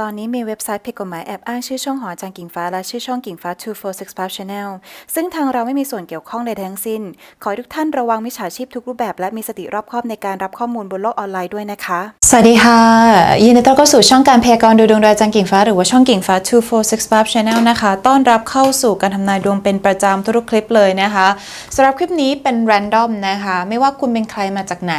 ตอนนี้มีเว็บไซต์ผิดกฎหมายแอบอ้างชื่อช่องหอจารย์กิ่งฟ้าและชื่อช่องกิ่งฟ้า 2465 Channel ซึ่งทางเราไม่มีส่วนเกี่ยวข้องใดทั้งสิ้น ขอทุกท่านระวังมิจฉาชีพทุกรูปแบบและมีสติรอบคอบในการรับข้อมูลบนโลกออนไลน์ด้วยนะคะ สวัสดีค่ะ ยินดีต้อนรับเข้าสู่ช่องการพยากรณ์ดูดวงโดยจารย์กิ่งฟ้าหรือว่าช่องกิ่งฟ้า 2465 Channel นะคะ ต้อนรับเข้าสู่การทำนายดวงเป็นประจำทุกคลิปเลยนะคะสำหรับคลิปนี้เป็น random นะคะ ไม่ว่าคุณเป็นใครมาจากไหน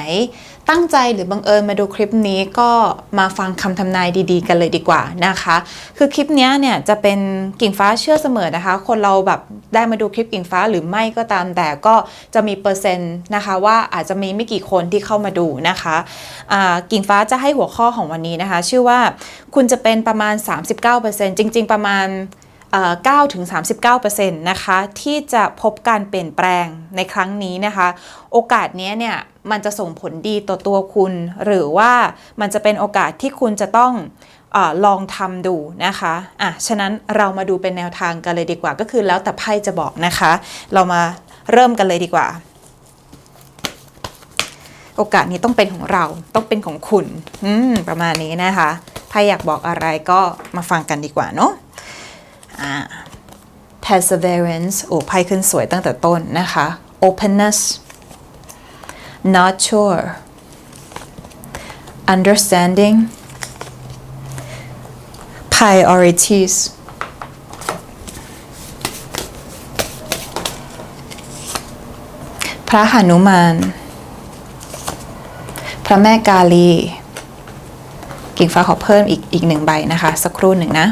ตั้งใจหรือบังเอิญมาดูคลิปนี้ก็มาฟังคำทำนายดีๆ กันเลยดีกว่านะคะ คือคลิปนี้เนี่ยจะเป็นกิ่งฟ้าเชื่อเสมอนะคะ คนเราแบบได้มาดูคลิปกิ่งฟ้าหรือไม่ก็ตาม แต่ก็จะมีเปอร์เซ็นต์นะคะ ว่าอาจจะมีไม่กี่คนที่เข้ามาดูนะคะกิ่งฟ้าจะให้หัวข้อของวันนี้นะคะ ชื่อว่าคุณจะเป็นประมาณ 39%จริง ๆ ประมาณ9ถึง39%นะคะที่จะพบการเปลี่ยนแปลงในครั้งนี้นะคะ โอกาสเนี้ยเนี่ยมันจะส่งผลดีต่อตัวคุณ หรือว่ามันจะเป็นโอกาสที่คุณจะต้อง อลองทำดูนะคะอะฉะนั้นเรามาดูเป็นแนวทางกันเลยดีกว่า ก็คือแล้วแต่ไพ่จะบอกนะคะ เรามาเริ่มกันเลยดีกว่า โอกาสนี้ต้องเป็นของเราต้องเป็นของคุณอืมประมาณนี้นะคะไพ่อยากบอกอะไรก็มาฟังกันดีกว่าเนาะ perseverance โอ้ไพ่ขึ้นสวยตั้งแต่ต้นนะคะ openness not sure understanding priorities พระหนุมาน พระแม่กาลี กิ่งฟ้าขอเพิ่มอีกอีกหนึ่งใบนะคะ สักครู่หนึ่งนะ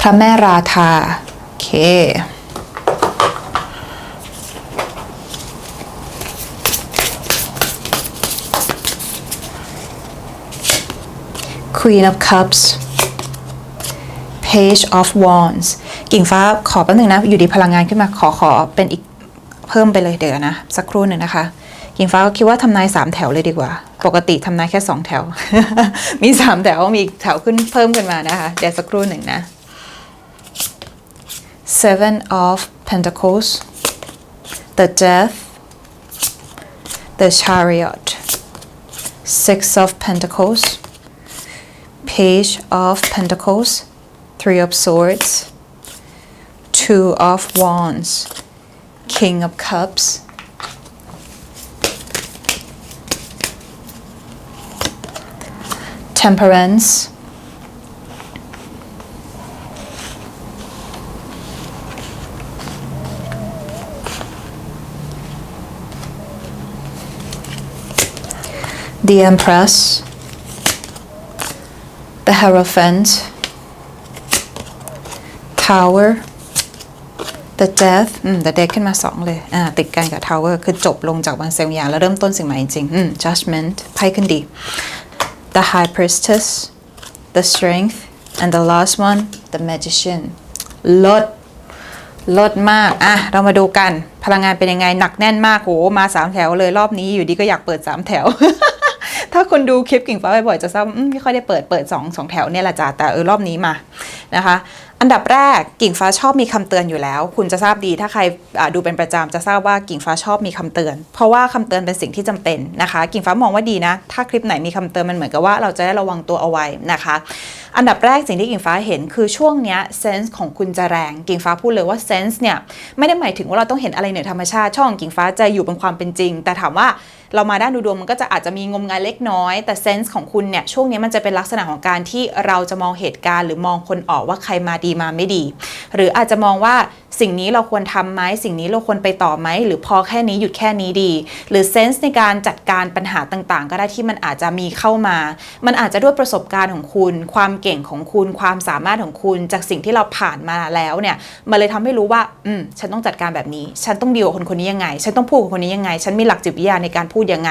พระแม่ราธา โอเค Queen of Cups Page of Wands กิ่งฟ้าขอแป๊บนึงนะ อยู่ดีพลังงานขึ้นมาขอขอเป็นอีกเพิ่มไปเลยเดี๋ยวนะ สักครู่หนึ่งนะคะ กิ่งฟ้าก็คิดว่าทำนายสามแถวเลยดีกว่า ปกติทำนายแค่สองแถว มีสามแถวมีอีกแถวขึ้นเพิ่มขึ้นมานะคะ เดี๋ยวสักครู่หนึ่งนะ Seven of Pentacles the Death the Chariot Six of Pentacles Page of Pentacles Three of Swords Two of Wands King of Cups. Temperance. The Empress, the Hierophant, Tower, the Death อืม the Death ขึ้นมาสองเลย อ่า ติดกันกับ Tower คือจบลงจากบางสิ่งย่างแล้วเริ่มต้นสิ่งใหม่จริง อืม Judgment ไพ่ขึ้นดี the High Priestess, the Strength, and the last one, the Magician ลดลดมาก อะ เรามาดูกัน พลังงานเป็นยังไง หนักแน่นมาก โห มาสามแถวเลยรอบนี้อยู่ดีก็อยากเปิดสามแถว ถ้าคนดูคลิปกิ่งฟ้าบ่อยๆจะทราบไม่ค่อยได้เปิดเปิดสองสองแถวเนี่ยแหละจ้ะแต่เออรอบนี้มานะคะ อันดับแรกกิ่งฟ้าชอบมีคำเตือนอยู่แล้ว คุณจะทราบดีถ้าใครดูเป็นประจำจะทราบว่ากิ่งฟ้าชอบมีคำเตือน เพราะว่าคำเตือนเป็นสิ่งที่จำเป็นนะคะ กิ่งฟ้ามองว่าดีนะ ถ้าคลิปไหนมีคำเตือนมันเหมือนกับว่าเราจะได้ระวังตัวเอาไว้นะคะ อันดับแรกสิ่งที่กิ่งฟ้าเห็นคือช่วงเนี้ยเซนส์ของคุณจะแรงกิ่งฟ้าพูดเลยว่าเซนส์เนี่ยไม่ได้หมายถึงว่าเราต้องเห็นอะไรเหนือธรรมชาติช่องกิ่งฟ้าจะอยู่บนความเป็นจริง แต่ถามว่าเรามาด้านดูดวงมันก็จะอาจจะมีงมงายเล็กน้อย แต่เซนส์ของคุณเนี่ยช่วงนี้มันจะเป็นลักษณะของการที่เราจะมองเหตุการณ์ หรือมองคนออกว่าใครมาดีมาไม่ดี หรืออาจจะมองว่าสิ่งนี้เราควรทำไหมสิ่งนี้เราควรไปต่อไหมหรือพอแค่นี้หยุดแค่นี้ดี หรือเซนส์ในการจัดการปัญหาต่างๆ ก็ได้ที่มันอาจจะมีเข้ามา มันอาจจะด้วยประสบการณ์ของคุณ ความเก่งของคุณ ความสามารถของคุณจากสิ่งที่เราผ่านมาแล้วเนี่ยมันเลยทำให้รู้ว่า อืมฉันต้องจัดการแบบนี้ ฉันต้องดีลกับคนคนนี้ยังไง ฉันต้องพูดกับคนนี้ยังไง ฉันมีหลักจิตวิทยาในการพูดยังไง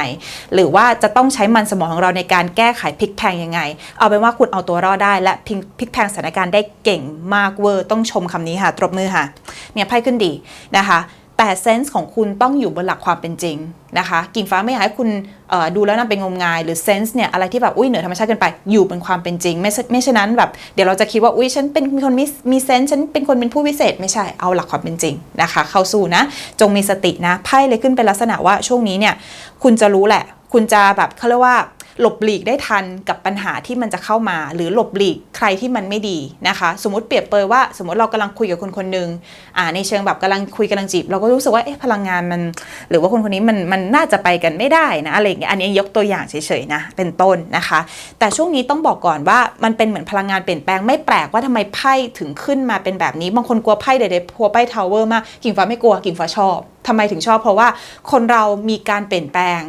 หรือว่าจะต้องใช้มันสมองของเราในการแก้ไขพลิกแพงยังไง เอาเป็นว่าคุณเอาตัวรอดได้ และพลิกแพงสถานการณ์ได้เก่งมากเวอร์ต้องชมคำนี้ค่ะตบมือค่ะเนี่ยไพ่ขึ้นดีนะคะ แต่เซนส์ของคุณต้องอยู่บนหลักความเป็นจริงนะคะกิ่งฟ้าไม่อยากให้คุณดูแล้วนำเป็นงมงาย หรือเซนส์เนี่ยอะไรที่แบบอุ้ยเหนือธรรมชาติเกินไปอยู่บนความเป็นจริง ไม่ใช่ไม่ฉะนั้นแบบเดี๋ยวเราจะคิดว่าอุ้ยฉันเป็นคนมีมีเซนส์ฉันเป็นคนเป็นผู้วิเศษ ไม่ใช่เอาหลักความเป็นจริงนะคะ เข้าสู่นะ จงมีสตินะไพ่เลยขึ้นเป็นลักษณะว่าช่วงนี้เนี่ยคุณจะรู้แหละ คุณจะแบบเขาเรียกว่า หลบหลีกได้ทันกับปัญหาที่มันจะเข้ามา หรือหลบหลีกใครที่มันไม่ดีนะคะ สมมติเปรียบเปรยว่า สมมติเรากำลังคุยกับคนคนหนึ่งอ่าในเชิงแบบกำลังคุยกำลังจีบ เราก็รู้สึกว่าเอ๊ะพลังงานมัน หรือว่าคนคนนี้มันมันน่าจะไปกันไม่ได้นะอะไรอย่างเงี้ยอันนี้ยกตัวอย่างเฉยๆนะเป็นต้นนะคะ แต่ช่วงนี้ต้องบอกก่อนว่ามันเป็นเหมือนพลังงานเปลี่ยนแปลงไม่แปลกว่าทำไมไพ่ถึงขึ้นมาเป็นแบบนี้บางคนกลัวไพ่เด็ดๆกลัวไพ่ทาวเวอร์มากกิ่งฟ้าไม่กลัวกิ่งฟ้าชอบทำไมถึงชอบเพราะว่าคนเรามีการเปลี่ยนแปลง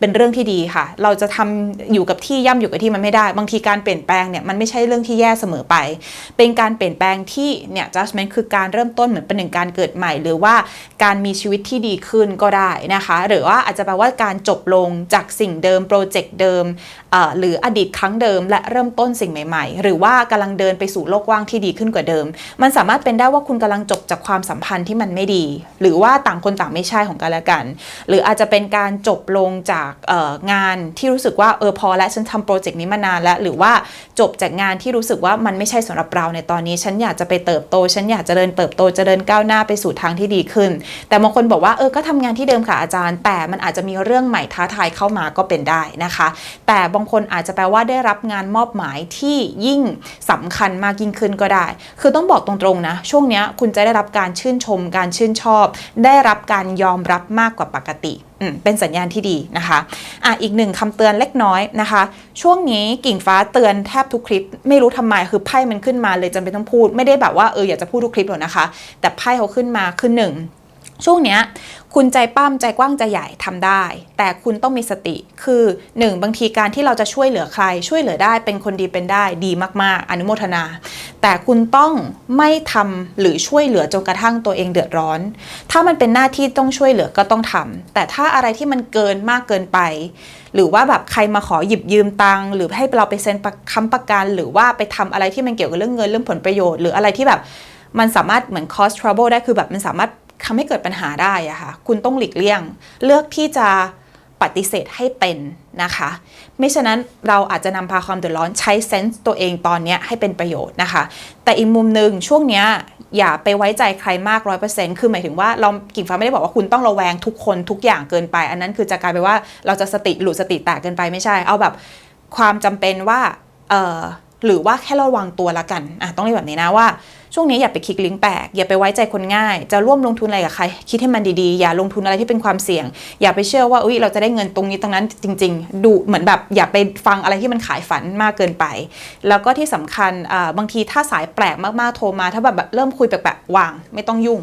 เป็นเรื่องที่ดีค่ะ เราจะทำอยู่กับที่ย่ำอยู่กับที่มันไม่ได้ บางทีการเปลี่ยนแปลงเนี่ยมันไม่ใช่เรื่องที่แย่เสมอไป เป็นการเปลี่ยนแปลงที่เนี่ย judgment คือการเริ่มต้นเหมือนเป็นหนึ่งการเกิดใหม่ หรือว่าการมีชีวิตที่ดีขึ้นก็ได้นะคะ หรือว่าอาจจะแปลว่าการจบลงจากสิ่งเดิมโปรเจกต์เดิมหรืออดีตครั้งเดิม และเริ่มต้นสิ่งใหม่ ๆ หรือว่ากำลังเดินไปสู่โลกว้างที่ดีขึ้นกว่าเดิม มันสามารถเป็นได้ว่าคุณกำลังจบจากความสัมพันธ์ที่มันไม่ดี หรือว่าต่างคนต่างไม่ใช่ของกันและกัน หรืออาจจะเป็นการจบลงจากเอ่องานที่รู้สึกว่าเออพอแล้วฉันทำโปรเจกต์นี้มานานแล้ว หรือว่าจบจากงานที่รู้สึกว่ามันไม่ใช่สำหรับเราในตอนนี้ ฉันอยากจะไปเติบโต ฉันอยากจะเดินเติบโตเจะเดินก้าวหน้าไปสู่ทางที่ดีขึ้น แต่บางคนบอกว่าเออก็ทำงานที่เดิมค่ะอาจารย์ แต่มันอาจจะมีเรื่องใหม่ท้าทายเข้ามาก็เป็นได้นะคะ แต่บางคนอาจจะแปลว่าได้รับงานมอบหมายที่ยิ่งสำคัญมากยิ่งขึ้นก็ได้ คือต้องบอกตรงๆนะช่วงนี้คุณจะได้รับการชื่นชม การชื่นชอบ ได้รับการยอมรับมากกว่าปกติเป็นสัญญาณที่ดีนะคะอะอีกหนึ่งคำเตือนเล็กน้อยนะคะ ช่วงนี้กิ่งฟ้าเตือนแทบทุกคลิป ไม่รู้ทำไมคือไพ่มันขึ้นมาเลยจำเป็นต้องพูด ไม่ได้แบบว่าเอออยากจะพูดทุกคลิปหรอกนะคะ แต่ไพ่เขาขึ้นมาคือหนึ่ง ช่วงเนี้ยคุณใจปั้มใจกว้างใจใหญ่ทำได้ แต่คุณต้องมีสติคือ 1. บางทีการที่เราจะช่วยเหลือใคร ช่วยเหลือได้เป็นคนดีเป็นได้ดีมากๆ อนุโมทนา แต่คุณต้องไม่ทำหรือช่วยเหลือจนกระทั่งตัวเองเดือดร้อน ถ้ามันเป็นหน้าที่ต้องช่วยเหลือก็ต้องทำแต่ถ้าอะไรที่มันเกินมากเกินไป หรือว่าแบบใครมาขอหยิบยืมตังค์หรือให้เราไปเซ็นค้ำประกัน หรือว่าไปทำอะไรที่มันเกี่ยวกับเรื่องเงินเรื่องผลประโยชน์ หรืออะไรที่แบบมันสามารถเหมือน cause trouble ได้คือแบบมันสามารถ ทำให้เกิดปัญหาได้อะค่ะ คุณต้องหลีกเลี่ยง เลือกที่จะปฏิเสธให้เป็นนะคะ ไม่ฉะนั้นเราอาจจะนำพาความเดือดร้อนใช้เซนส์ตัวเองตอนนี้ให้เป็นประโยชน์นะคะ แต่อีกมุมหนึ่งช่วงนี้อย่าไปไว้ใจใครมากร้อยเปอร์เซ็นต์คือหมายถึงว่าเรากิ่งฟ้าไม่ได้บอกว่าคุณต้องระแวงทุกคนทุกอย่างเกินไป อันนั้นคือจะกลายไปนว่าเราจะสติหลุดสติแตกเกินไปไม่ใช่ เอาแบบความจำเป็นว่าเออหรือว่าแค่ระวังตัวละกันอะต้องเรียกแบบนี้นะว่า ช่วงนี้อย่าไปคลิกลิงก์แปลกอย่าไปไว้ใจคนง่าย จะร่วมลงทุนอะไรกับใคร คิดให้มันดีๆ อย่าลงทุนอะไรที่เป็นความเสี่ยง อย่าไปเชื่อว่าอุ้ยเราจะได้เงินตรงนี้ตรงนั้นจริง ๆ ดูเหมือนแบบอย่าไปฟังอะไรที่มันขายฝันมากเกินไป แล้วก็ที่สำคัญอ่าบางทีถ้าสายแปลกมากๆโทรมา ถ้าแบบเริ่มคุยแปลกๆวางไม่ต้องยุ่ง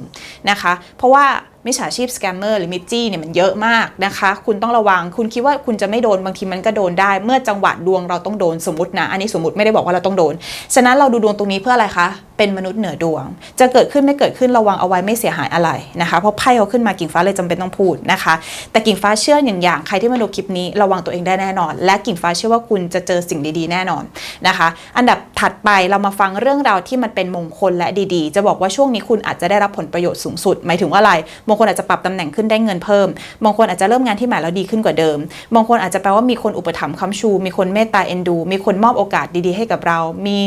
นะคะ เพราะว่า มิจฉาชีพสแกมเมอร์หรือมิจจี้เนี่ยมันเยอะมากนะคะ คุณต้องระวังคุณคิดว่าคุณจะไม่โดนบางทีมันก็โดนได้ เมื่อจังหวะดวงเราต้องโดนสมมตินะ อันนี้สมมติไม่ได้บอกว่าเราต้องโดน ฉะนั้นเราดูดวงตรงนี้เพื่ออะไรคะเป็นมนุษย์เหนือดวง จะเกิดขึ้นไม่เกิดขึ้นระวังเอาไว้ไม่เสียหายอะไรนะคะเพราะไพ่เขาขึ้นมากิ่งฟ้าเลยจำเป็นต้องพูดนะคะ แต่กิ่งฟ้าเชื่ออย่างอย่างใครที่มาดูคลิปนี้ระวังตัวเองได้แน่นอน และกิ่งฟ้าเชื่อว่าคุณจะเจอสิ่งดีๆ แน่นอนนะคะ อันดับถัดไปเรามาฟังเรื่องราวที่มันเป็นมงคลและดีๆ จะบอกว่าช่วงนี้คุณอาจจะได้รับผลประโยชน์สูงสุด หมายถึงว่าอะไรบางคนอาจจะปรับตำแหน่งขึ้นได้เงินเพิ่ม บางคนอาจจะเริ่มงานที่ใหม่แล้วดีขึ้นกว่าเดิม บางคนอาจจะแปลว่ามีคนอุปถัมภ์ค้ำชู มีคนเมตตาเอ็นดู มีคนมอบโอกาสดีๆให้กับเรา มี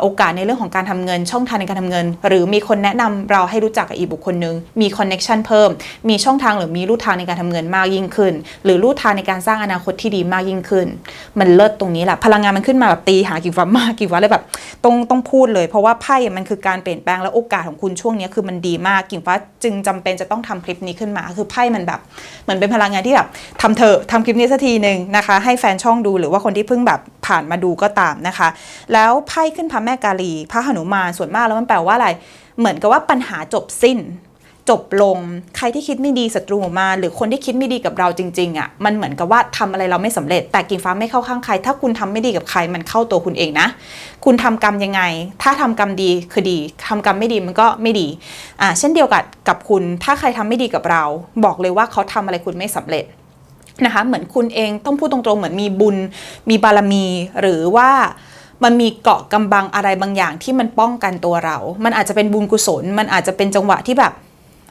โอกาสในเรื่องของการทำเงิน ช่องทางในการทำเงิน หรือมีคนแนะนำเราให้รู้จักกับอีกบุคคลหนึ่งมีคอนเน็ชันเพิ่ม มีช่องทางหรือมีรูทางในการทำเงินมากยิ่งขึ้น หรือรูทางในการสร้างอนาคตที่ดีมากยิ่งขึ้น มันเลิศตรงนี้แหละพลังงานมันขึ้นมาแบบตีหากิ่งฟ้ามากกิ่งฟ้าเลยแบบต้องต้องพูดเลย เพราะว่าไพ่มันคือการเปลี่ยนแปลงและโอกาสของคุณช่วงนี้คือมันดีมากกิ่งฟ้าจึงจำเป็นจะต้องทำคลิปนี้ขึ้นมา คือไพ่มันแบบเหมือนเป็นพลังงานที่แบบทำเถอะทำคลิปนี้สักทีหนึ่งนะคะ ให้แฟนช่องดูหรือว่าคนที่เพิ่งแบบผ่านมาดูก็ตามนะคะ แล้วไพ่ขึ้นระแม่กาลี พระหนุมานส่วนมากแล้วมันแปลว่าอะไร เหมือนกับว่าปัญหาจบสิ้น จบลง ใครที่คิดไม่ดีศัตรูมา หรือคนที่คิดไม่ดีกับเราจริงๆอะ่ะมันเหมือนกับว่าทำอะไรเราไม่สำเร็จ แต่กิ่งฟ้าไม่เข้าข้างใคร ถ้าคุณทำไม่ดีกับใครมันเข้าตัวคุณเองนะ คุณทำกรรมยังไง ถ้าทำกรรมดีคือดีทำกรรมไม่ดีมันก็ไม่ดีอ่าเช่นเดียวกับกับคุณ ถ้าใครทำไม่ดีกับเรา บอกเลยว่าเขาทำอะไรคุณไม่สำเร็จนะคะเหมือนคุณเองต้องพูดตรงๆเหมือนมีบุญมีบารมี หรือว่า มันมีเกาะกำบังอะไรบางอย่างที่มันป้องกันตัวเรา มันอาจจะเป็นบุญกุศล มันอาจจะเป็นจังหวะที่แบบ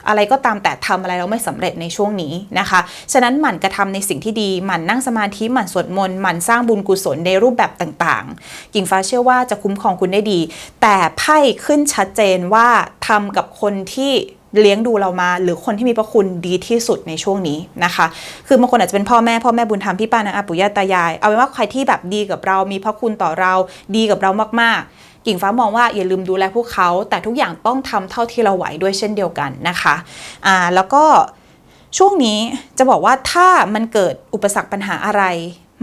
อะไรก็ตามแต่ทำอะไรเราไม่สำเร็จในช่วงนี้นะคะ ฉะนั้นหมั่นกระทำในสิ่งที่ดี หมั่นนั่งสมาธิหมั่นสวดมนต์หมั่นสร้างบุญกุศลในรูปแบบต่างๆ กิ่งฟ้าเชื่อว่าจะคุ้มครองคุณได้ดี แต่ไพ่ขึ้นชัดเจนว่าทำกับคนที่ เลี้ยงดูเรามา หรือคนที่มีพระคุณดีที่สุดในช่วงนี้นะคะ คือบางคนอาจจะเป็นพ่อแม่พ่อแม่บุญธรรมพี่ป้านะอาปู่ย่าตายาย เอาเป็นว่าใครที่แบบดีกับเรา มีพระคุณต่อเรา ดีกับเรามากๆ กิ่งฟ้ามองว่าอย่าลืมดูแลพวกเขา แต่ทุกอย่างต้องทำเท่าที่เราไหวด้วยเช่นเดียวกันนะคะอ่าแล้วก็ช่วงนี้จะบอกว่าถ้ามันเกิดอุปสรรคปัญหาอะไร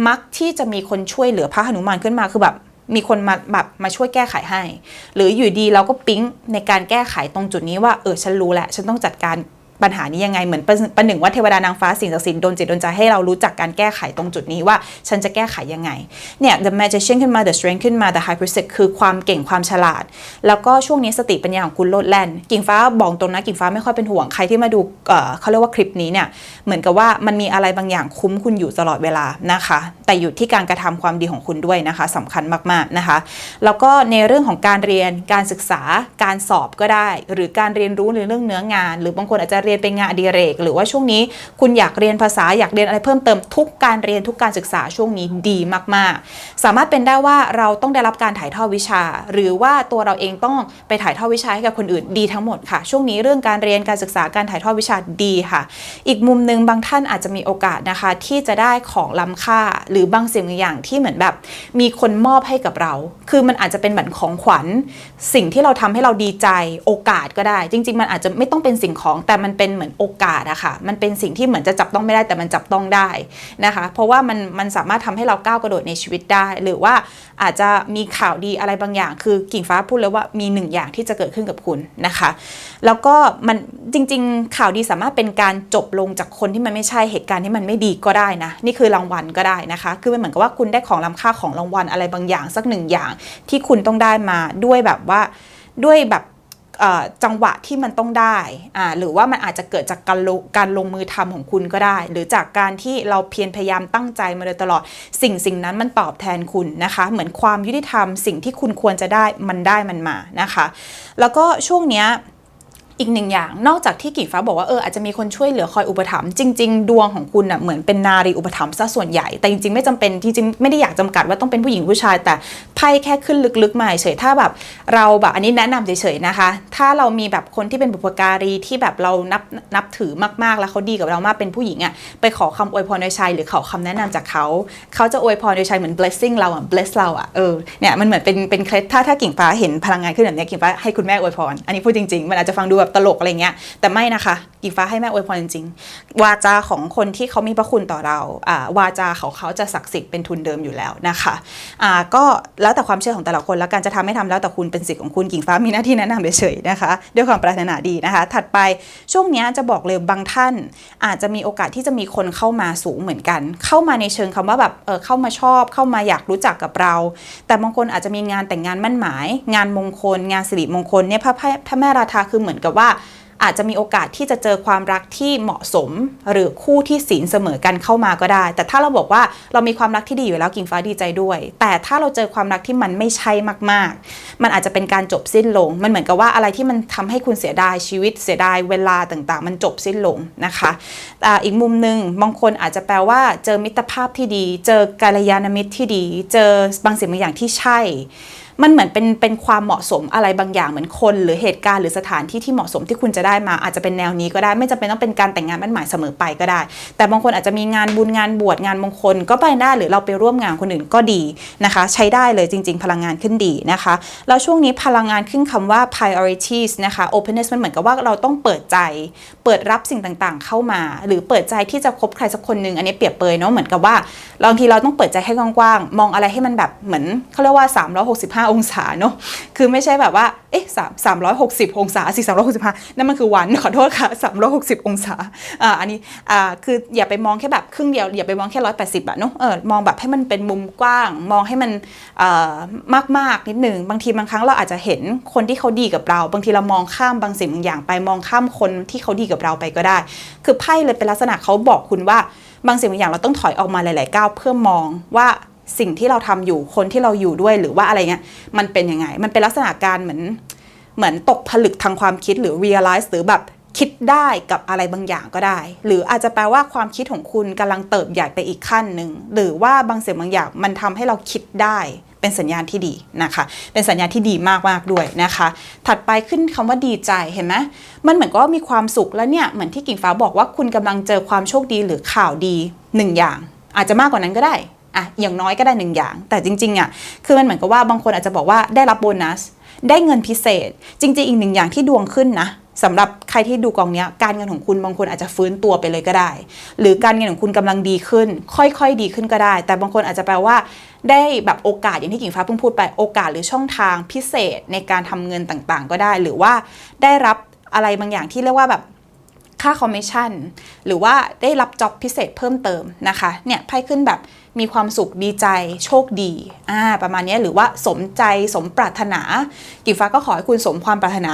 มักที่จะมีคนช่วยเหลือพระหนุมานขึ้นมาคือแบบ มีคนมาแบบมาช่วยแก้ไขให้ หรืออยู่ดีเราก็ปิ๊งในการแก้ไขตรงจุดนี้ว่าเออฉันรู้แหละฉันต้องจัดการ ปัญหานี้ยังไงเหมือนประหนึ่งว่าเทวดานางฟ้าสิ่งศักดิ์สิทธิ์โดนจิตโดนใจให้เรารู้จักการแก้ไขตรงจุดนี้ว่าฉันจะแก้ไขยังไงเนี่ย the magician ขึ้นมา the strength ขึ้นมา the high priestess คือความเก่งความฉลาด แล้วก็ช่วงนี้สติปัญญาของคุณโลดแล่น กิ่งฟ้าบอกตรงนะกิ่งฟ้าไม่ค่อยเป็นห่วงใครที่มาดูเเขาเรียกว่าคลิปนี้เนี่ยเหมือนกับว่ามันมีอะไรบางอย่างคุ้มคุณอยู่ตลอดเวลานะคะ แต่อยู่ที่การกระทำความดีของคุณด้วยนะคะสำคัญมากๆนะคะ แล้วก็ในเรื่องของการเรียนการศึกษาการสอบก็ได้ หรือการเรียนรู้ในเรื่องเนื้องาน หรือบางคนอาจจะเรียนเป็นงานอดิเรก หรือว่าช่วงนี้คุณอยากเรียนภาษาอยากเรียนอะไรเพิ่มเติมทุกการเรียนทุกการศึกษาช่วงนี้ดีมากๆ สามารถเป็นได้ว่าเราต้องได้รับการถ่ายทอดวิชา หรือว่าตัวเราเองต้องไปถ่ายทอดวิชาให้กับคนอื่นดีทั้งหมดค่ะ ช่วงนี้เรื่องการเรียนการศึกษาการถ่ายทอดวิชาดีค่ะ อีกมุมหนึ่งบางท่านอาจจะมีโอกาสนะคะ ที่จะได้ของล้ำค่า หรือบางสิ่งบางอย่างที่เหมือนแบบ มีคนมอบให้กับเรา คือมันอาจจะเป็นเหมือนของขวัญ สิ่งที่เราทำให้เราดีใจโอกาสก็ได้ จริง ๆ มันอาจจะไม่ต้องเป็นสิ่งของแต่มันเป็นเหมือนโอกาสอะค่ะ มันเป็นสิ่งที่เหมือนจะจับต้องไม่ได้แต่มันจับต้องได้นะคะ เพราะว่ามันมันสามารถทำให้เราก้าวกระโดดในชีวิตได้ หรือว่าอาจจะมีข่าวดีอะไรบางอย่าง คือกิ่งฟ้าพูดเลยว่ามีหนึ่งอย่างที่จะเกิดขึ้นกับคุณนะคะ แล้วก็มันจริง ๆ ข่าวดีสามารถเป็นการจบลงจากคนที่มันไม่ใช่เหตุการณ์ที่มันไม่ดีก็ได้นะ นี่คือรางวัลก็ได้นะคะ คือมันเหมือนกับว่าคุณได้ของล้ำค่าของรางวัลอะไรบางอย่างสักหนึ่งอย่างที่คุณต้องได้มาด้วยแบบว่าด้วยแบบ จังหวะที่มันต้องได้หรือว่ามันอาจจะเกิดจากการลงการลงมือทำของคุณก็ได้ หรือจากการที่เราเพียรพยายามตั้งใจมาโดยตลอด สิ่งสิ่งนั้นมันตอบแทนคุณนะคะ เหมือนความยุติธรรมสิ่งที่คุณควรจะได้มันได้มันมานะคะ แล้วก็ช่วงเนี้ย อีกหนึ่งอย่างนอกจากที่กิ่งฟ้าบอกว่าเอออาจจะมีคนช่วยเหลือคอยอุปถัมภ์จริง ๆ ดวงของคุณน่ะเหมือนเป็นนารีอุปถัมภ์ซะส่วนใหญ่ แต่จริงๆไม่จำเป็นจริงๆไม่ได้อยากจำกัดว่าต้องเป็นผู้หญิงผู้ชาย แต่ไพ่แค่ขึ้นลึกๆมาเฉยถ้าแบบเราแบบอันนี้แนะนำเฉยๆนะคะ ถ้าเรามีแบบคนที่เป็นบุพการีที่แบบเรานับนับถือมากๆ แล้วเขาดีกับเรามากเป็นผู้หญิงอะ่ะไปขอคำอวยพรโดยชัยหรือขอคำแนะนำจากเขาเขาจะอวยพรโดยชัยเหมือน blessing เราอะ bless เราอะเออเนี่ยมันเหมือนเป็นเป็นเคล็ดถ้าถ้ากิ่งฟ้าเห็นพลังงานขึ้นแบบนี้กิ่งฟ้าให้คุณแม่อวยพรอันนี้พูดจริงๆมันอาจจะฟังดูแบบตลกอะไรเงี้ยแต่ไม่นะคะกิ่งฟ้าให้แม่อวยพรจริงๆวาจาของคนที่เขามีพระคุณต่อเราอ่าวาจาของเขาจะศักดิ์สิทธิ์เป็นทุนเดิมอยู่แล้วนะคะอ่าก็แล้วแต่ความเชื่อของแต่ละคนแล้วกันจะทำไม่ทำแล้วแต่คุณเป็นสิทธิ์ของคุณกิ่งฟ้ามีหน้าที่แนะนำเฉยๆนะคะ ด้วยความปรารถนาดีนะคะ ถัดไปช่วงนี้จะบอกเลยบางท่าน อาจจะมีโอกาสที่จะมีคนเข้ามาสูงเหมือนกัน เข้ามาในเชิงคำว่าแบบเออเข้ามาชอบเข้ามาอยากรู้จักกับเรา แต่บางคนอาจจะมีงานแต่งงานมั่นหมาย งานมงคล งานสิริมงคลเนี่ยพระพระพระแม่ราชาคือเหมือนกับว่าอาจจะมีโอกาสที่จะเจอความรักที่เหมาะสม หรือคู่ที่ศีลเสมอกันเข้ามาก็ได้ แต่ถ้าเราบอกว่าเรามีความรักที่ดีอยู่แล้วกิ่งฟ้าดีใจด้วย แต่ถ้าเราเจอความรักที่มันไม่ใช่มาก ๆ มันอาจจะเป็นการจบสิ้นลง มันเหมือนกับว่าอะไรที่มันทำให้คุณเสียดายชีวิตเสียดายเวลาต่างๆ มันจบสิ้นลงนะคะอ่อีกมุมหนึ่งบางคนอาจจะแปลว่า เจอมิตรภาพที่ดี เจอกัลยาณมิตรที่ดี เจอบางสิ่งบางอย่างที่ใช่ มันเหมือนเป็นเป็นความเหมาะสมอะไรบางอย่างเหมือนคน หรือเหตุการณ์หรือสถานที่ที่เหมาะสมที่คุณจะได้มาอาจจะเป็นแนวนี้ก็ได้ ไม่จำเป็นต้องเป็นการแต่งงานมั่นหมายเสมอไปก็ได้ แต่บางคนอาจจะมีงานบุญงานบวชงานมงคลก็ไปได้หรือเราไปร่วมงานคนอื่นก็ดีนะคะ ใช้ได้เลยจริง ๆ พลังงานขึ้นดีนะคะแล้วช่วงนี้พลังงานขึ้นคำว่า priorities นะคะ openness มันเหมือนกับว่าเราต้องเปิดใจ เปิดรับสิ่งต่างๆ เข้ามา หรือเปิดใจที่จะคบใครสักคนหนึ่งอันนี้เปรียบเปยเนาะเหมือนกับว่าบางทีเราต้องเปิดใจให้กว้างๆมองอะไรให้มันแบบเหมือนเขาเรียกว่า365องศาเนาะคือไม่ใช่แบบว่าเอ๊ะสามสามร้อยหกสิบองศาสี่สามร้อยหกสิบห้านั่นมันคือวันขอโทษค่ะสามร้อยหกสิบองศาอ่าอันนี้อ่าคืออย่าไปมองแค่แบบครึ่งเดียวอย่าไปมองแค่ร้อยแปดสิบอะเนาะเออมองแบบให้มันเป็นมุมกว้าง มองให้มันเอ่อมากๆนิดหนึ่งบางทีบางครั้งเราอาจจะเห็นคนที่เขาดีกับเรา บางทีเรามองข้ามบางสิ่งบางอย่างไปมองข้ามคนที่เขาดีกับเราไปก็ได้ คือไพ่เลยเป็นลักษณะเขาบอกคุณว่าบางสิ่งบางอย่างเราต้องถอยออกมาหลาย ๆ ก้าวเพื่อมองว่า สิ่งที่เราทำอยู่คนที่เราอยู่ด้วยหรือว่าอะไรเงี้ยมันเป็นยังไง มันเป็นลักษณะการเหมือนเหมือนตกผลึกทางความคิดหรือ realize หรือแบบคิดได้กับอะไรบางอย่างก็ได้ หรืออาจจะแปลว่าความคิดของคุณกำลังเติบใหญ่ไปอีกขั้นหนึ่งหรือว่าบางสิ่งบางอย่างมันทำให้เราคิดได้เป็นสัญญาณที่ดีนะคะ เป็นสัญญาณที่ดีมากๆด้วยนะคะ ถัดไปขึ้นคำว่าดีใจเห็นไหมมันเหมือนก็มีความสุขแล้วเนี่ยเหมือนที่กิ่งฟ้าบอกว่าคุณกำลังเจอความโชคดีหรือข่าวดีหนึ่งอย่าง อาจจะมากกว่านั้นก็ได้ อะอย่างน้อยก็ได้หนึ่งอย่าง แต่จริงๆอะคือมันเหมือนกับว่าบางคนอาจจะบอกว่าได้รับโบนัส ได้เงินพิเศษ จริง ๆ อีกหนึ่งอย่างที่ดวงขึ้นนะสำหรับใครที่ดูกองเนี้ยการเงินของคุณบางคนอาจจะฟื้นตัวไปเลยก็ได้ หรือการเงินของคุณกำลังดีขึ้น ค่อยๆดีขึ้นก็ได้ แต่บางคนอาจจะแปลว่า ได้แบบโอกาสอย่างที่กิ่งฟ้าเพิ่งพูดไปโอกาสหรือช่องทางพิเศษในการทำเงินต่างๆ ก็ได้ หรือว่าได้รับอะไรบางอย่างที่เรียกว่าแบบค่าคอมมิชชั่นหรือว่าได้รับจ็อบพิเศษเพิ่มเติมนะคะเนี่ยไพ่ขึ้นแบบ มีความสุขดีใจโชคดีอ่าประมาณนี้หรือว่าสมใจสมปรารถนากิ่งฟ้าก็ขอให้คุณสมความปรารถนา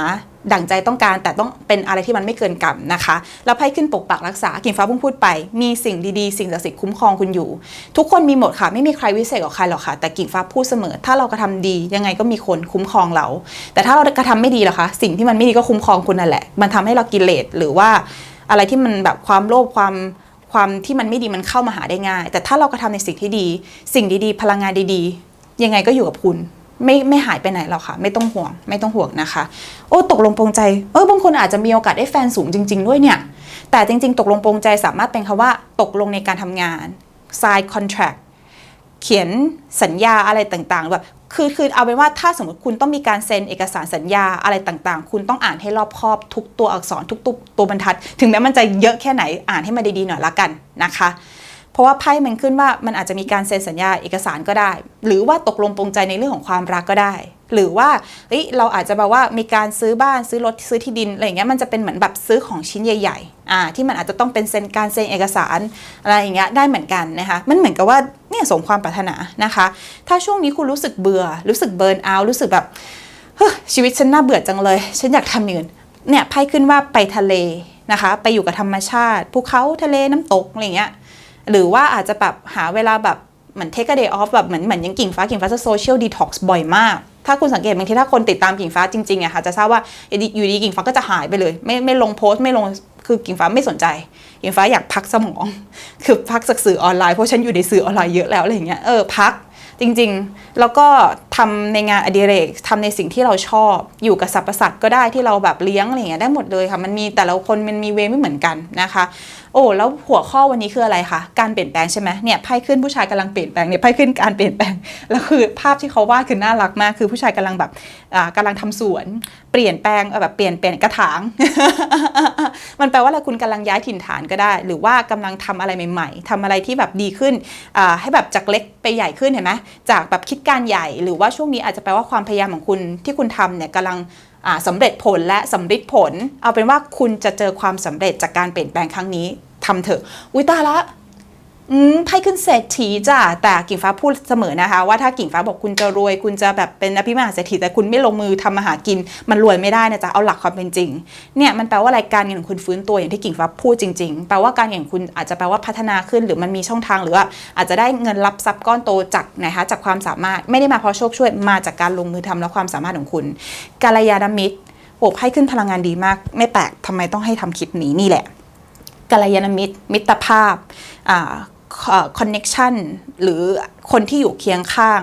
ดั่งใจต้องการแต่ต้องเป็นอะไรที่มันไม่เกินกรรมนะคะ แล้วไพ่ขึ้นปกปักรักษากิ่งฟ้าเพิ่งพูดไป มีสิ่งดีๆ สิ่งศักดิ์สิทธิ์คุ้มครองคุณอยู่ ทุกคนมีหมดค่ะ ไม่มีใครวิเศษกว่าใครหรอกค่ะ แต่กิ่งฟ้าพูดเสมอ ถ้าเรากระทำดียังไงก็มีคนคุ้มครองเรา แต่ถ้าเรากระทำไม่ดีล่ะคะ สิ่งที่มันไม่ดีก็คุ้มครองคุณนั่นแหละ มันทำให้เรากิเลสหรือว่าอะไรที่มันแบบความโลภความ ความที่มันไม่ดีมันเข้ามาหาได้ง่าย แต่ถ้าเรากระทำในสิ่งที่ดี สิ่งดีๆ พลังงานดีๆ ยังไงก็อยู่กับคุณ ไม่ไม่หายไปไหนหรอกค่ะ ไม่ต้องห่วง ไม่ต้องห่วงนะคะ โอ้ตกลงปรงใจ เออบางคนอาจจะมีโอกาสได้แฟนสูงจริง ๆ ด้วยเนี่ย แต่จริง ๆ ตกลงปรงใจสามารถเป็นคำว่า ตกลงในการทำงาน sign contract เขียนสัญญาอะไรต่างๆแบบคือคือเอาเป็นว่าถ้าสมมติคุณต้องมีการเซ็นเอกสารสัญญาอะไรต่างๆ คุณต้องอ่านให้รอบคอบทุกตัวอักษรทุกตัวตัวบรรทัด ถึงแม้มันจะเยอะแค่ไหนอ่านให้มันดีๆหน่อยละกันนะคะ ราะว่าไพ่มันขึ้นว่ามันอาจจะมีการเซ็นสัญญาเอกสารก็ได้ หรือว่าตกลงปรงใจในเรื่องของความรักก็ได้ หรือว่าเฮ้ยเราอาจจะแบบว่ามีการซื้อบ้านซื้อรถซื้อที่ดินอะไรอย่างเงี้ยมันจะเป็นเหมือนแบบซื้อของชิ้นใหญ่ๆอ่าที่มันอาจจะต้องเป็นเซ็นการเซ็นเอกสารอะไรอย่างเงี้ยได้เหมือนกันนะคะมันเหมือนกับว่าเนี่ยสมความปรารถนานะคะ ถ้าช่วงนี้คุณรู้สึกเบื่อ รู้สึกเบิร์นเอารู้สึกแบบเฮ้ยชีวิตฉันน่าเบื่อจังเลย ฉันอยากทำอย่างอื่นเนี่ยไพ่ขึ้นว่าไปทะเลนะคะ ไปอยู่กับธรรมชาติภูเขาทะเลน้ำตกอะไรเงี้ย หรือว่าอาจจะแบบหาเวลาแบบเหมือนเทคเดย์ออฟแบบเหมือนเหมือนยังกิ่งฟ้ากิ่งฟ้าจะ social detox บ่อยมาก ถ้าคุณสังเกตบางทีถ้าคนติดตามกิ่งฟ้าจริงๆอะค่ะจะทราบว่าอยู่ดีกิ่งฟ้าก็จะหายไปเลย ไม่ไม่ลงโพสต์ไม่ลงคือกิ่งฟ้าไม่สนใจ กิ่งฟ้าอยากพักสมอง คือพักจากสื่อออนไลน์เพราะฉันอยู่ในสื่อออนไลน์เยอะแล้วอะไรอย่างเงี้ยเออพักจริง ๆ แล้วก็ ทำในงานอดิเรกทำในสิ่งที่เราชอบ อยู่กับสรรพสัตว์ก็ได้ที่เราแบบเลี้ยงอะไรอย่างเงี้ยได้หมดเลยค่ะมันมีแต่ละคนมันมีเวไม่เหมือนกันนะคะ โอ้แล้วหัวข้อวันนี้คืออะไรคะการเปลี่ยนแปลงใช่ไหมเนี่ยไพ่ขึ้นผู้ชายกำลังเปลี่ยนแปลงเนี่ยไพ่ขึ้นการเปลี่ยนแปลงแล้วคือภาพที่เขาวาดคือน่ารักมาก คือผู้ชายกำลังแบบอ่ากำลังทำสวน เปลี่ยนแปลงแบบเปลี่ยนเปลี่ยนกระถาง มันแปลว่าอะไรคุณกำลังย้ายถิ่นฐานก็ได้ หรือว่ากำลังทำอะไรใหม่ ๆทำอะไรที่แบบดีขึ้นอ่าให้แบบจากเล็กไปใหญ่ขึ้นเห็นไหมจากแบบคิดการใหญ่หรือว่าว่าช่วงนี้อาจจะแปลว่าความพยายามของคุณที่คุณทำเนี่ยกำลังอ่าสำเร็จผลและสำเร็จผล เอาเป็นว่าคุณจะเจอความสำเร็จจากการเปลี่ยนแปลงครั้งนี้ทำเถอะ อุ้ยตาละ อืมไพ่ขึ้นเศรษฐีจ้ะแต่กิ่งฟ้าพูดเสมอนะคะ ว่าถ้ากิ่งฟ้าบอกคุณจะรวย คุณจะแบบเป็นอภิมหาเศรษฐีแต่คุณไม่ลงมือทำมาหากิน มันรวยไม่ได้นะจ๊ะเอาหลักความเป็นจริงเนี่ยมันแปลว่ารายการเงินของคุณฟื้นตัวอย่างที่กิ่งฟ้าพูดจริง ๆ แปลว่าการเงินของคุณอาจจะแปลว่าพัฒนาขึ้นหรือมันมีช่องทางหรือว่าอาจจะได้เงินรับทรัพย์ก้อนโตจากไหนคะจากความสามารถไม่ได้มาเพราะโชคช่วยมาจากการลงมือทำและความสามารถของคุณกาลยานมิตรโอ้ไพ่ขึ้นพลังงานดีมาก ไม่แปลกทำไมต้องให้ทำคลิปนี้นี่แหละกัลยาณมิตร มิตรภาพอ่า คอนเน็ชันหรือคนที่อยู่เคียงข้าง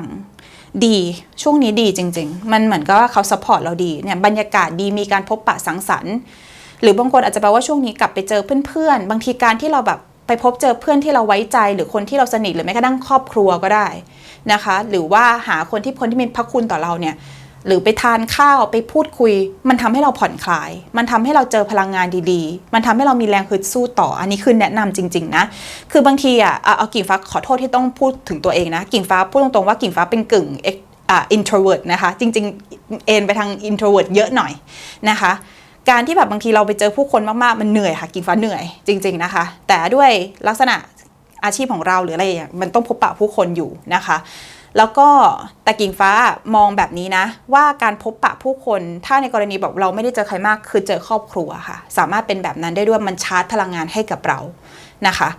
ดีช่วงนี้ดีจริง ๆ มันเหมือนกับว่าเขาสปอร์ตเราดีเนี่ยบรรยากาศดีมีการพบปะสังสรรค์ หรือบางคนอาจจะแปลว่าช่วงนี้กลับไปเจอเพื่อนๆ บางทีการที่เราแบบไปพบเจอเพื่อนที่เราไว้ใจ หรือคนที่เราสนิทหรือแม้กระทั่งครอบครัวก็ได้นะคะ หรือว่าหาคนที่คนที่มีพระคุณต่อเราเนี่ย หรือไปทานข้าวไปพูดคุย มันทำให้เราผ่อนคลาย มันทำให้เราเจอพลังงานดีๆ มันทำให้เรามีแรงฮึดสู้ต่อ อันนี้คือแนะนำจริง ๆ นะ คือบางทีอะเอากิ่งฟ้าขอโทษที่ต้องพูดถึงตัวเองนะ กิ่งฟ้าพูดตรงๆว่ากิ่งฟ้าเป็นกึ่งอ่า introvert นะคะ จริง ๆ เอ็นไปทาง introvert เยอะหน่อยนะคะการที่แบบบางทีเราไปเจอผู้คนมากๆ มันเหนื่อยค่ะกิ่งฟ้าเหนื่อยจริง ๆนะคะ แต่ด้วยลักษณะอาชีพของเราหรืออะไรอย่างมันต้องพบปะผู้คนอยู่นะคะ แล้วก็แต่กิ่งฟ้ามองแบบนี้นะ ว่าการพบปะผู้คนถ้าในกรณีแบบเราไม่ได้เจอใครมาก คือเจอครอบครัวค่ะ สามารถเป็นแบบนั้นได้ด้วยมันชาร์จพลังงานให้กับเรานะคะ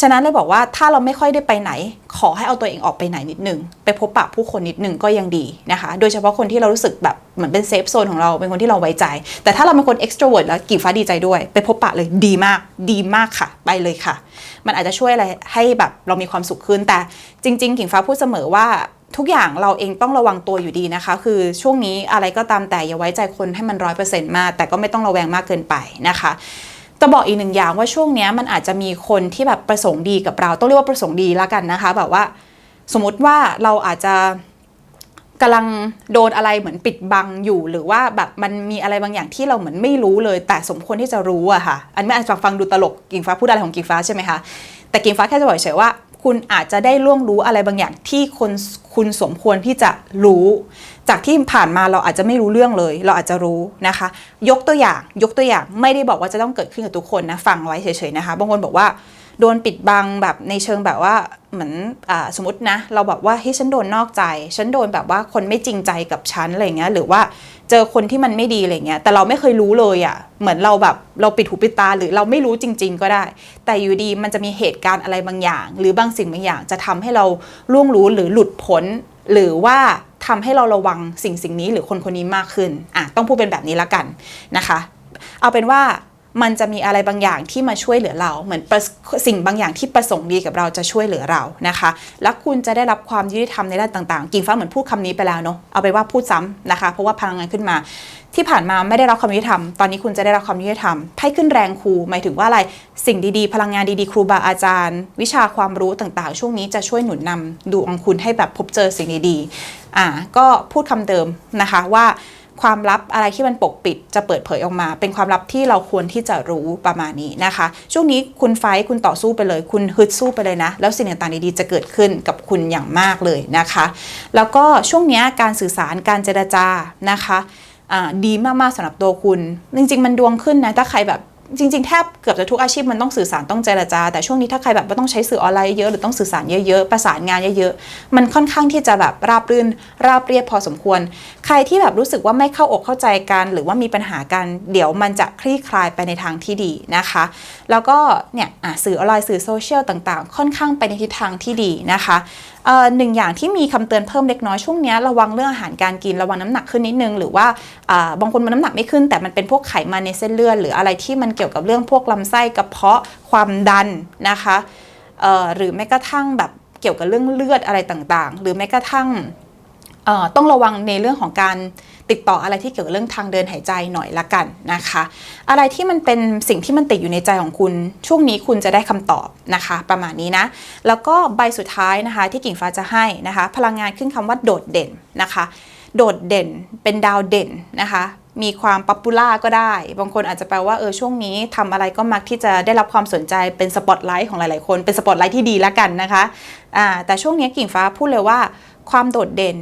ฉะนั้นเลยบอกว่าถ้าเราไม่ค่อยได้ไปไหน ขอให้เอาตัวเองออกไปไหนนิดนึง ไปพบปะผู้คนนิดนึงก็ยังดีนะคะ โดยเฉพาะคนที่เรารู้สึกแบบเหมือนเป็นเซฟโซนของเราเป็นคนที่เราไว้ใจ แต่ถ้าเราเป็นคน extrovert แล้วกิ่งฟ้าดีใจด้วย ไปพบปะเลยดีมาก ดีมากค่ะ ไปเลยค่ะ มันอาจจะช่วยอะไรให้แบบเรามีความสุขขึ้นแต่จริง ๆ กิ่งฟ้าพูดเสมอว่าทุกอย่างเราเองต้องระวังตัวอยู่ดีนะคะ คือช่วงนี้อะไรก็ตามแต่อย่าไว้ใจคนให้มันร้อยเปอร์เซ็นต์มาก แต่ก็ไม่ต้องระแวงมากเกินไปนะคะ จะบอกอีกหนึ่งอย่างว่าช่วงนี้มันอาจจะมีคนที่แบบประสงค์ดีกับเรา ต้องเรียกว่าประสงค์ดีแล้วกันนะคะ แบบว่า สมมติว่าเราอาจจะกำลังโดนอะไรเหมือนปิดบังอยู่ หรือว่าแบบมันมีอะไรบางอย่างที่เราเหมือนไม่รู้เลย แต่สมควรที่จะรู้อะค่ะ อันนี้อาจจะฟังดูตลกกิ่งฟ้าพูดอะไรของกิ่งฟ้าใช่ไหมคะแต่กิ่งฟ้าแค่จะบอกเฉยว่า คุณอาจจะได้ล่วงรู้อะไรบางอย่างที่คนคุณสมควรที่จะรู้ จากที่ผ่านมาเราอาจจะไม่รู้เรื่องเลย เราอาจจะรู้นะคะ ยกตัวอย่างยกตัวอย่างไม่ได้บอกว่าจะต้องเกิดขึ้นกับทุกคนนะฟังไว้เฉยๆนะคะ บางคนบอกว่าโดนปิดบังแบบในเชิงแบบว่าเหมือนอสมมตินะ เราแบบว่าเฮ้ยฉันโดนนอกใจ ฉันโดนแบบว่าคนไม่จริงใจกับฉันอะไรเงี้ยหรือว่าเจอคนที่มันไม่ดีอะไรเงี้ยแต่เราไม่เคยรู้เลยอะ่ะเหมือนเราแบบเราปิดหูปิดตาหรือเราไม่รู้จริง ๆ ก็ได้ แต่อยู่ดีมันจะมีเหตุการณ์อะไรบางอย่าง หรือบางสิ่งบางอย่าง จะทำให้เราล่วงรู้หรือหลุดพ้นหรือว่าทำให้เราระวังสิ่งสิ่งนี้หรือคนคนนี้มากขึ้นอะต้องพูดเป็นแบบนี้ละกันนะคะ เอาเป็นว่า มันจะมีอะไรบางอย่างที่มาช่วยเหลือเรา เหมือนสิ่งบางอย่างที่ประสงค์ดีกับเราจะช่วยเหลือเรานะคะ และคุณจะได้รับความยุติธรรมในด้านต่างๆ กิ่งฟ้าเหมือนพูดคำนี้ไปแล้วเนาะเอาไปว่าพูดซ้ำนะคะ เพราะว่าพลังงานขึ้นมา ที่ผ่านมาไม่ได้รับความยุติธรรมตอนนี้คุณจะได้รับความยุติธรรมไพ่ขึ้นแรงครูหมายถึงว่าอะไรสิ่งดีๆ พลังงานดีๆ ครูบาอาจารย์ วิชาความรู้ต่างๆ ช่วงนี้จะช่วยหนุนนำดูองคุณให้แบบพบเจอสิ่งดีๆอ่าก็พูดคำเดิมนะคะว่า ความลับอะไรที่มันปกปิดจะเปิดเผยออกมา เป็นความลับที่เราควรที่จะรู้ประมาณนี้นะคะ ช่วงนี้คุณไฟคุณต่อสู้ไปเลย คุณฮึดสู้ไปเลยนะ แล้วสิ่งต่างๆดีๆจะเกิดขึ้นกับคุณอย่างมากเลยนะคะ แล้วก็ช่วงนี้การสื่อสารการเจรจานะคะดีมากๆสำหรับตัวคุณ จริง ๆ มันดวงขึ้นนะถ้าใครแบบ จริงๆ แทบเกือบจะทุกอาชีพมันต้องสื่อสารต้องเจรจา แต่ช่วงนี้ถ้าใครแบบว่าต้องใช้สื่อออนไลน์เยอะหรือต้องสื่อสารเยอะๆ ประสานงานเยอะๆ มันค่อนข้างที่จะแบบราบรื่นราบเรียบพอสมควร ใครที่แบบรู้สึกว่าไม่เข้าอกเข้าใจกัน หรือว่ามีปัญหากันเดี๋ยวมันจะคลี่คลายไปในทางที่ดีนะคะ แล้วก็เนี่ยอะสื่อออนไลน์สื่อโซเชียลต่างๆ ค่อนข้างไปในทิศทางที่ดีนะคะ หนึ่งอย่างที่มีคำเตือนเพิ่มเล็กน้อยช่วงนี้ระวังเรื่องอาหารการกินระวังน้ำหนักขึ้นนิดนึง หรือว่าบางคนมันน้ำหนักไม่ขึ้น แต่มันเป็นพวกไขมันในเส้นเลือดหรืออะไรที่มันเกี่ยวกับเรื่องพวกลำไส้กระเพาะความดันนะคะหรือแม้กระทั่งแบบเกี่ยวกับเรื่องเลือดอะไรต่างๆ หรือแม้กระทั่งต้องระวังในเรื่องของการ ติดต่ออะไรที่เกี่ยวกับเรื่องทางเดินหายใจหน่อยละกันนะคะ อะไรที่มันเป็นสิ่งที่มันติดอยู่ในใจของคุณ ช่วงนี้คุณจะได้คำตอบนะคะ ประมาณนี้นะ แล้วก็ใบสุดท้ายนะคะ ที่กิ่งฟ้าจะให้นะคะ พลังงานขึ้นคำว่าโดดเด่นนะคะ โดดเด่นเป็นดาวเด่นนะคะมีความป๊อปปูล่าก็ได้ บางคนอาจจะแปลว่าเออช่วงนี้ทำอะไรก็มักที่จะได้รับความสนใจเป็นสปอตไลท์ของหลาย ๆ คน เป็นสปอตไลท์ที่ดีละกันนะคะอ่าแต่ช่วงนี้กิ่งฟ้าพูดเลยว่า ความโดดเด่น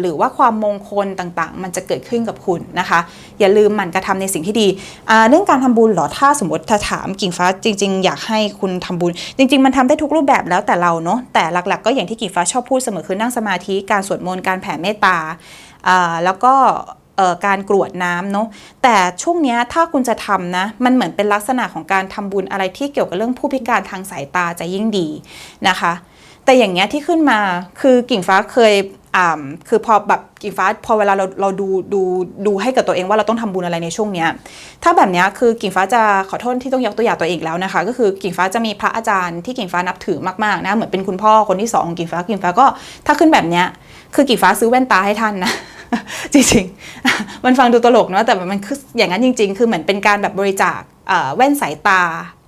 หรือว่าความมงคลต่างๆ มันจะเกิดขึ้นกับคุณนะคะ อย่าลืมหมั่นกระทำในสิ่งที่ดี เรื่องการทำบุญเหรอถ้าสมมติถ้าถามกิ่งฟ้าจริง ๆ อยากให้คุณทำบุญ จริง ๆ มันทำได้ทุกรูปแบบแล้วแต่เราเนาะแต่หลักๆ ก็อย่างที่กิ่งฟ้าชอบพูดเสมอคือนั่งสมาธิการสวดมนต์การแผ่เมตตาแล้วก็การกรวดน้ำเนาะแต่ช่วงนี้ถ้าคุณจะทำนะ มันเหมือนเป็นลักษณะของการทำบุญอะไรที่เกี่ยวกับเรื่องผู้พิการทางสายตาจะยิ่งดีนะคะ แต่อย่างเงี้ยที่ขึ้นมาคือกิ่งฟ้าเคยอ่าคือพอแบบกิ่งฟ้าพอเวลาเราเราดูดูดูให้กับตัวเองว่าเราต้องทำบุญอะไรในช่วงเนี้ยถ้าแบบเนี้ยคือกิ่งฟ้าจะขอโทษที่ต้องยกตัวอย่างตัวเองแล้วนะคะ ก็คือกิ่งฟ้าจะมีพระอาจารย์ที่กิ่งฟ้านับถือมากๆนะเหมือนเป็นคุณพ่อคนที่สองของกิ่งฟ้ากิ่งฟ้าก็ถ้าขึ้นแบบเนี้ยคือกิ่งฟ้าซื้อแว่นตาให้ท่านนะจริงๆ มันฟังดูตลกเนาะแต่มันคืออย่างนั้นจริง ๆ คือเหมือนเป็นการแบบบริจาคแว่นสายตา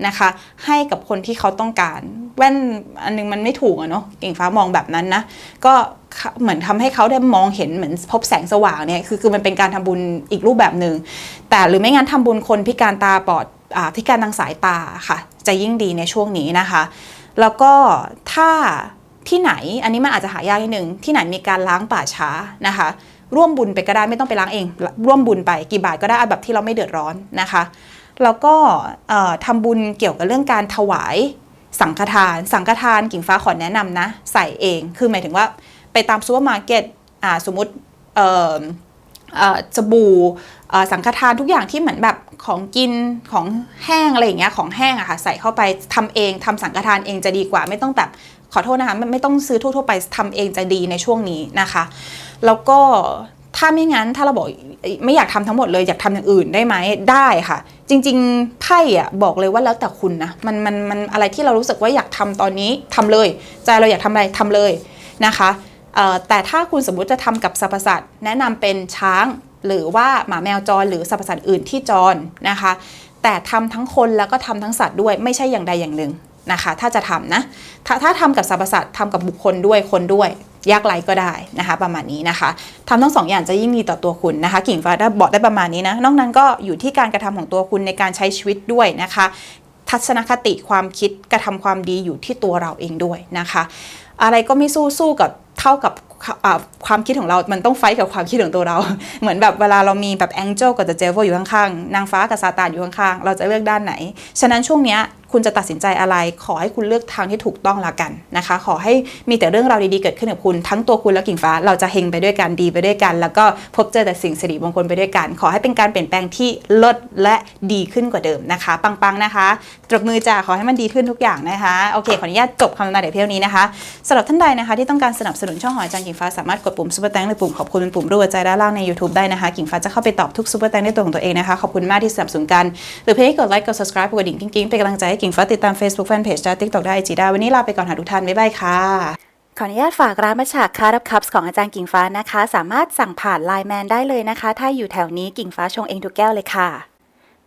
นะคะ ให้กับคนที่เขาต้องการ แว่นอันนึงมันไม่ถูกอะเนาะเก่งฟ้ามองแบบนั้นนะ ก็เหมือนทำให้เขาได้มองเห็นเหมือนพบแสงสว่างเนี่ยคือคือมันเป็นการทำบุญอีกรูปแบบหนึ่งแต่หรือไม่งั้นทำบุญคนพิการตาบอดอ่าพิการทางสายตาค่ะ จะยิ่งดีในช่วงนี้นะคะ แล้วก็ถ้าที่ไหนอันนี้มันอาจจะหายากนิดนึงที่ไหนมีการล้างป่าช้านะคะ ร่วมบุญไปก็ได้ไม่ต้องไปล้างเอง ร่วมบุญไปกี่บาทก็ได้แบบที่เราไม่เดือดร้อนนะคะ แล้วก็เอ่อทำบุญเกี่ยวกับเรื่องการถวาย สังฆทาน สังฆทานกิ่งฟ้าขอแนะนำนะ ใส่เองคือหมายถึงว่าไปตามซูเปอร์มาร์เก็ตอ่าสมมติเอ่อสบู่สังฆทานทุกอย่างที่เหมือนแบบของกินของแห้งอะไรอย่างเงี้ยของแห้งอะค่ะใส่เข้าไปทำเองทำสังฆทานเองจะดีกว่าไม่ต้องแบบขอโทษนะคะไม่ไม่ต้องซื้อทั่วๆไปทำเองจะดีในช่วงนี้นะคะ แล้วก็ ถ้าไม่งั้นถ้าเราบอกไม่อยากทำทั้งหมดเลยอยากทำอย่างอื่นได้ไหมได้ค่ะ จริง ๆไพ่อะบอกเลยว่าแล้วแต่คุณนะมันมันมันอะไรที่เรารู้สึกว่าอยากทำตอนนี้ทำเลย ใจเราอยากทำอะไรทำเลยนะคะแต่ถ้าคุณสมมุติจะทำกับสรรพสัตว์แนะนำเป็นช้างหรือว่าหมาแมวจรหรือสรรพสัตว์อื่นที่จรนะคะ แต่ทำทั้งคนแล้วก็ทำทั้งสัตว์ด้วยไม่ใช่อย่างใดอย่างหนึ่งนะคะ ถ้าจะทำนะถ้าถ้าทำกับสรรพสัตว์ทำกับบุคคลด้วยคนด้วย ยากไรก็ได้นะคะประมาณนี้นะคะทำทั้งสองอย่างจะยิ่งดีต่อตัวคุณนะคะ กิ่งฟ้าได้บอกได้ประมาณนี้นะนอกนั้นก็อยู่ที่การกระทำของตัวคุณในการใช้ชีวิตด้วยนะคะ ทัศนคติความคิดกระทำความดีอยู่ที่ตัวเราเองด้วยนะคะ อะไรก็ไม่สู้สู้กับเท่ากับ ความคิดของเรา มันต้องไฟกับความคิดของตัวเรา เหมือนแบบเวลาเรามีแบบแองเจิลกับเจเวลอยู่ข้างๆ นางฟ้ากับซาตานอยู่ข้างๆ เราจะเลือกด้านไหน ฉะนั้นช่วงเนี้ยคุณจะตัดสินใจอะไร ขอให้คุณเลือกทางที่ถูกต้องละกันนะคะ ขอให้มีแต่เรื่องราวดีๆเกิดขึ้นกับคุณ ทั้งตัวคุณและกิ่งฟ้า เราจะเฮงไปด้วยกันดีไปด้วยกัน แล้วก็พบเจอแต่สิ่งสิริมงคลไปด้วยกัน ขอให้เป็นการเปลี่ยนแปลงที่ลิศและดีขึ้นกว่าเดิมนะคะ ปังๆนะคะ ตบมือจ้าขอให้มันดีขึ้นทุกอย่างนะคะ โอเค ขออนุญาตจบคำทำนายเดี๋ยวเพียงนี้นะคะสำหรับท่านใดนะคะที่ต้องการสนับสนุนช่องหอยจางกิงฟ้าสามารถกดปุ่มซุปเปอร์แตงหรือปุ่มขอบคุณเป็นปุ่มรูปหัวใจด้านล่างใน YouTube ได้นะคะ กิ่งฟ้าจะเข้าไปตอบทุกซุปเปอร์แตงด้วยตัวของตัวเองนะคะ ขอบคุณมากที่สนับสนุนกัน หรือเพื่อให้กดไลค์กด subscribe กดดิ่งกิ๊งๆเป็นกำลังใจให้กิ่งฟ้าติดตาม Facebook Fanpage ได้ TikTok ได้ไอจีได้วันนี้ลาไปก่อนค่ะทุกท่านบ๊ายบายค่ะขออนุญาตฝากร้านมัชฉากคารับคัพของอาจารย์กิ่งฟ้านะคะ สามารถสั่งผ่านไลน์แมนได้เลยนะคะ ถ้าอยู่แถวนี้กิ่งฟ้าชงเองทุกแก้วเลยค่ะ